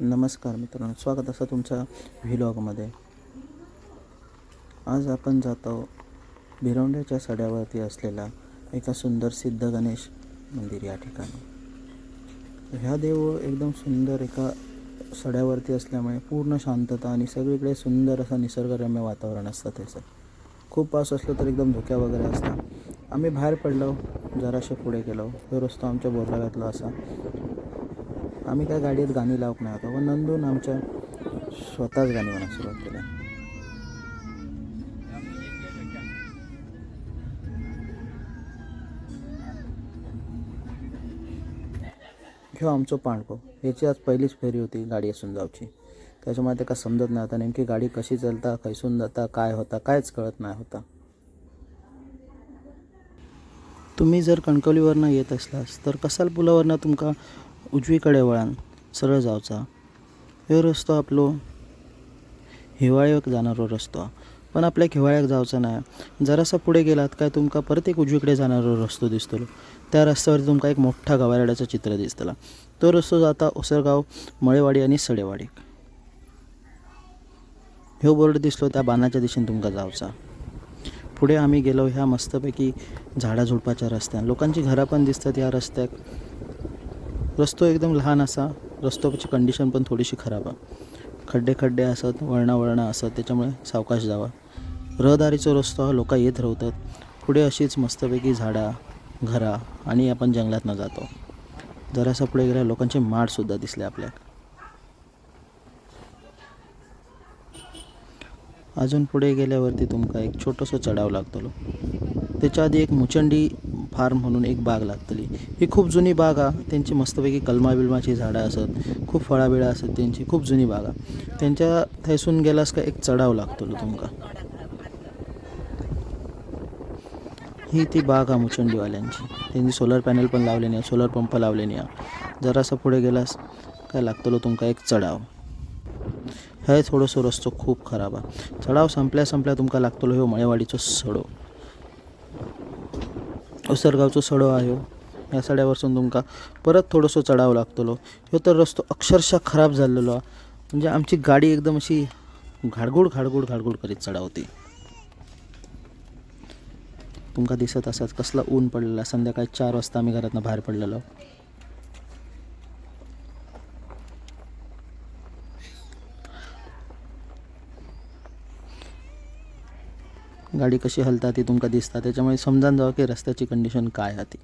नमस्कार मित्रांनो स्वागत असं तुमच्या व्हिलॉगमध्ये. आज आपण जातो भिरवंड्याच्या सड्यावरती असलेला एका सुंदर सिद्ध गणेश मंदिर या ठिकाणी. ह्या देव एकदम सुंदर एका सड्यावरती असल्यामुळे पूर्ण शांतता आणि सगळीकडे सुंदर असं निसर्गरम्य वातावरण असतं त्याचं खूप पाऊस असलं तर एकदम धुक्या वगैरे असतात. आम्ही बाहेर पडलो जराशे पुढे गेलो. तो रस्ता आमच्या बोरलाव्यातला असा. आम्ही काय गाडीत गाणी लावत नाही होतो व नंदून आमच्या स्वतःच गाणी म्हणा सुरुवात केल्या ह्यो आमचो पाणको ह्याची आज पहिलीच फेरी होती गाडी असून जावची. त्याच्यामुळे ते का समजत नाही होता नेमकी गाडी कशी चलता खैसून जाता काय होता कायच कळत नाही होता. तुम्ही जर कणकवलीवरनं येत असलास तर कसाल पुलावरनं तुमका उजवीकडे वळान सरळ जावचा. ह्यो रस्तो आपलो हिवाळ्याक जाणारो रस्तो. पण आपल्याक हिवाळ्याक जावचो नाही जरासा पुढे गेलात काय तुमका परत एक उजवीकडे जाणारो रस्तो दिसतलो. त्या रस्त्यावर तुमका एक मोठा गवारेड्याचं चित्र दिसतला. तो रस्तो जाता ओसरगाव मळेवाडी आणि सडेवाडी. ह्यो बोर्ड दिसलो त्या बांदाच्या दिशेने तुमका जावचा. पुढे आम्ही गेलो ह्या मस्तपैकी झाडाझुडपाच्या रस्त्यान. लोकांची घरं पण दिसतात ह्या रस्त्याक रस्तो एकदम लहान असा. रस्त्याची कंडिशन पण थोडीशी खराब आहे. खड्डे खड्डे असत वळणा वळणा असत त्याच्यामुळे सावकाश जावा. रहदारीचो रस्तो हा लोक येत राहतात पुढे अशीच मस्तपैकी झाडा घरा आणि आपण जंगलातनं जातो. जरासा पुढे गेल्या लोकांचे माडसुद्धा दिसले आपल्याक. अजून पुढे गेल्यावरती तुमका एक छोटंसं चढाव लागतलो. त्याच्या आधी एक मुचंडी फार्म म्हणून एक बाग लागतली ही खूप जुनी बाग आहे त्यांची मस्तपैकी कलमा बिलमाची झाडं असत खूप फळाबिळा असत त्यांची खूप जुनी बाग आहे त्यांच्या थैसून गेलास का एक चढाव लागतलो तुमका. ही ती बाग आहे मुचंडीवाल्यांची. त्यांनी सोलर पॅनल पण लावले नाही सोलर पंप लावले नाही जरासा पुढे गेलास काय लागतलो तुमका एक चढाव. हे थोडंसो रस्तो खूप खराब आहे चढाव संपल्या संपल्या तुमका लागतलो ह्यो मळेवाडीचो सडो. उसरगावचो सडो आहे ह्या सड्यावरसून तुमका परत थोडंसं चढावं लागतलो. ह्यो तर रस्तो अक्षरशः खराब झालेलो हा. म्हणजे आमची गाडी एकदम अशी घाडगूड घाडगूड घाडगूड करीत चढावती. तुमका दिसत असत कसला ऊन पडलेला. संध्याकाळी चार वाजता आम्ही घरातनं बाहेर पडलेलो. गाडी कशी हलता ती तुमका दिसता. त्याच्यामुळे समजान जावं की रस्त्याची कंडिशन काय हा ती.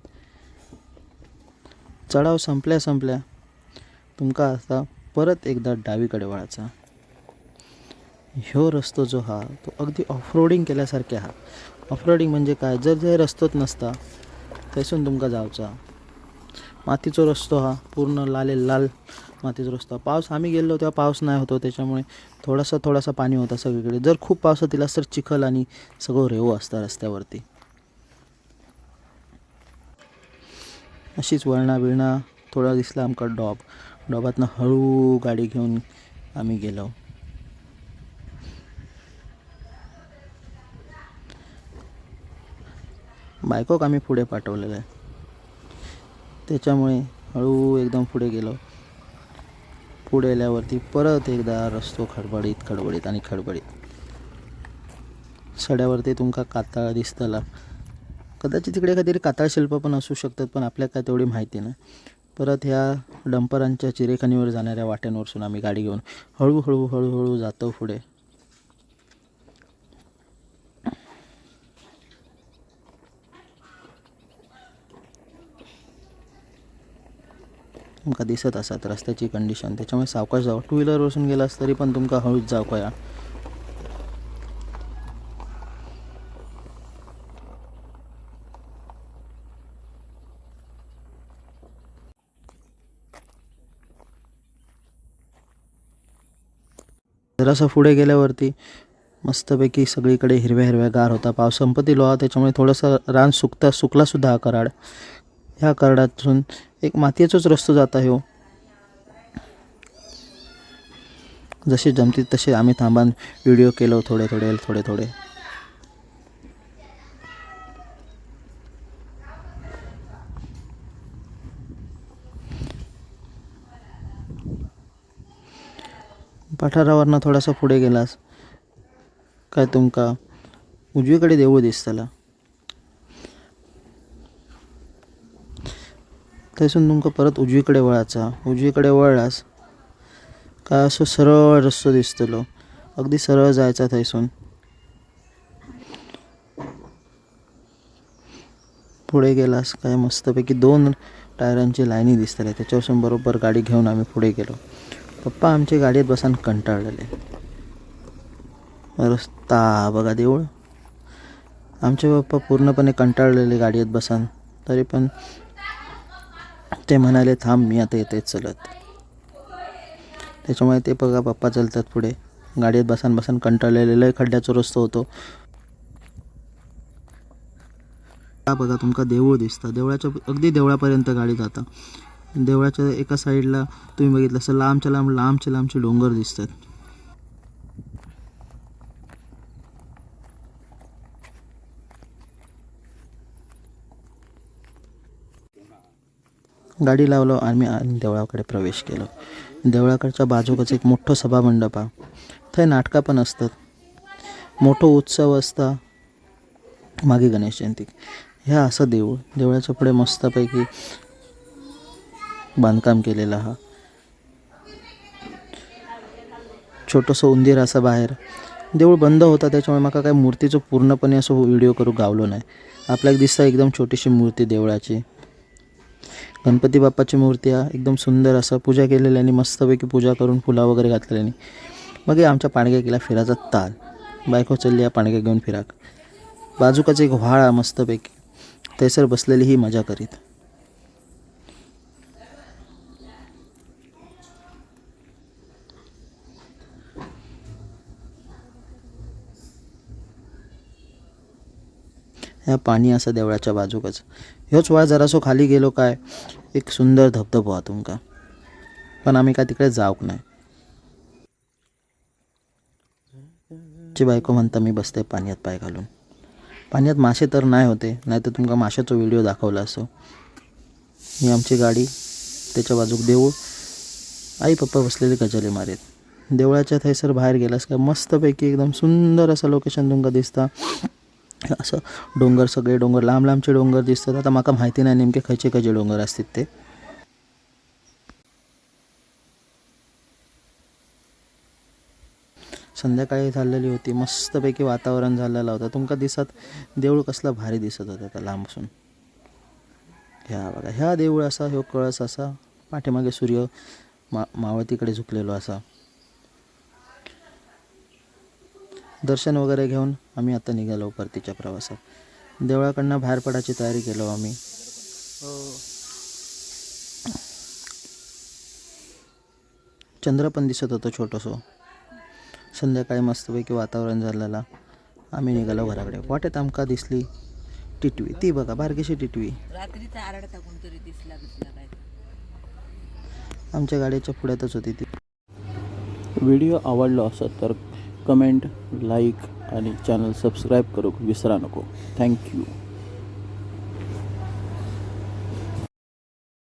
चढाव संपल्या संपल्या तुमका आता परत एकदा डावीकडे वळायचा. ह्यो रस्तो जो हा तो अगदी ऑफरोडिंग केल्यासारखे हा. ऑफरोडिंग म्हणजे काय? जर जे रस्तोच नसता थंयसून तुमकां जावचा. मातीचो रस्तो हा पूर्ण लाले लाल मातीचो रस्तो. पाऊस आम्ही गेलो तेव्हा पाऊस नाही होतो त्याच्यामुळे थोडासा थोडासा पाणी होता सगळीकडे. जर खूप पाऊस होतील तर चिखल आणि सगळं रेवो असतं रस्त्यावरती. अशीच वळणा बिळणा थोडा दिसला आमका डॉब. डॉबातनं हळू गाडी घेऊन आम्ही गेलो. बायकोक आम्ही पुढे पाठवलेलं आहे. त्याच्यामुळे हळू एकदम पुढे गेलो. पुढे गेल्यावरती परत एकदा रस्तो खडबडीत खडबडीत आणि खडबडीत. सड्यावरती तुमका कातळ दिसतला. कदाचित तिकडे काहीतरी कातळ शिल्प पण असू शकतात पण आपल्या काय तेवढी माहिती नाही परत ह्या डंपरांच्या चिरेखानीवर जाणाऱ्या वाट्यांवरसून आम्ही गाडी घेऊन हळूहळू हळूहळू जातो पुढे. तुमका दिसत असतात रस्त्याची कंडिशन त्याच्यामुळे सावकाश जावं. टू व्हीलरवरसून गेलास तरी पण तुमका हळूच जावं या जरासं पुढे गेल्यावरती मस्तपैकी सगळीकडे हिरव्या हिरव्या गार होता. पाऊस संपत्ती लोहा त्याच्यामुळे थोडंसं रान सुकता सुकलासुद्धा हा कराड. ह्या कराडातून एक मातीचाच रस्तो जाता हो. जसे जमतील तसे आम्ही थांबान. व्हिडिओ केलो थोडे थोडे थोडे थोडे. पठारावरनं थोडासा पुढे गेलास. काय तुमका? उजवीकडे देऊळ दिसतला थंयसून तुमका परत उजवीकडे वळायचा. उजवीकडे वळलास काय असो सरळ रस्तो दिसतलो. अगदी सरळ जायचा थंयसून पुढे गेलास काय मस्तपैकी दोन टायरांची लाईनी दिसतल्या त्याच्यापासून बरोबर गाडी घेऊन आम्ही पुढे गेलो. पप्पा आमची गाडीत बसून कंटाळलेले. रस्ता बघा देऊळ. आमचे पप्पा पूर्णपणे कंटाळलेले गाडीत बसान. तरी पण ते म्हणाले थांब मी आता येते चलत. त्याच्यामुळे ते बघा पप्पा चलतात पुढे. गाडीत बसान बसान कंटाळलेले लय खड्ड्याचा रस्तो होतो. बघा तुमका देऊळ दिसतं. देवळाच्या अगदी देवळापर्यंत गाडी जाता. देवळाच्या एका साईडला तुम्ही बघितलं असं लांबच्या लांब लांबचे लांबचे डोंगर दिसतात. गाडी लावलो आम्ही आणि देवळाकडे प्रवेश केलो. देवळाकडच्या बाजूकच एक मोठं सभामंडप हा थंय नाटकां पण असतात. मोठो उत्सव असता मागे गणेश जयंतीक ह्या असं देऊळ. देवळाच्या पुढे मस्तपैकी बांधकाम केलेलं हा. छोटंसं उंदीर असं बाहेर. देऊळ बंद होता त्याच्यामुळे माका काय मूर्तीचं पूर्णपणे असं व्हिडिओ करू गावलो नाही. आपल्याला दिसतं एकदम छोटीशी मूर्ती देवळाची. गणपती बाप्पाची मूर्ती हा एकदम सुंदर असं. पूजा केलेल्यानी मस्तपैकी पूजा करून फुला वगैरे घातलेल्यानी. मग हे आमच्या पाणग्या केला फिरायचा ताल. बायको चालली या पाणग्या घेऊन फिराक. बाजूकाच एक व्हाळ हा मस्तपैकी. थंयसर बसलेली ही मजा करीत. ह्या पाणी असं देवळाच्या बाजूकच. ह्योच व्हाळ जरासो खाली गेलो काय? एक सुंदर धबधबो हा तुमका. पण आम्ही काय तिकडे जाऊक नाही ची बायको म्हणता मी बसते पाण्यात पाय घालून. पाण्यात मासे तर नाही होते नाही तर तुमका माशाचा व्हिडिओ दाखवला असो. मी आमची गाडी त्याच्या बाजूक देऊळ आई पप्पा बसलेले गजले मारेत. देवळाच्या थंयसर बाहेर गेलास का मस्तपैकी एकदम सुंदर असं लोकेशन तुमका दिसता. असं डोंगर सगळे डोंगर लांब लांबचे डोंगर दिसतात. आता माका माहिती नाही नेमके खयचे खयचे डोंगर असतात ते. संध्याकाळी झालेली होती. मस्तपैकी वातावरण झालेलं होतं. तुमका दिसत देऊळ कसला भारी दिसत होता आता लांबसून. ह्या बघा ह्या देऊळ असा ह्यो कळस असा पाठीमागे सूर्य मा मावळतीकडे झुकलेलो असा. दर्शन वगैरे घेऊन आम्ही आता निघालो परतीच्या प्रवासात. देवळाकडनं बाहेर पडायची तयारी केलो आम्ही. चंद्र पण दिसत होतं छोटंसं. संध्याकाळी मस्तपैकी वातावरण झालेला. आम्ही निघालो घराकडे. वाटेत आमका दिसली. टिटवी. ती बघा बारकीशी टिटवी. आमच्या गाडीच्या पुढ्यातच होती ती. व्हिडिओ आवडलो असत तर कमेंट लाईक आणि चॅनल सबस्क्राईब करू विसरा नको. Thank you.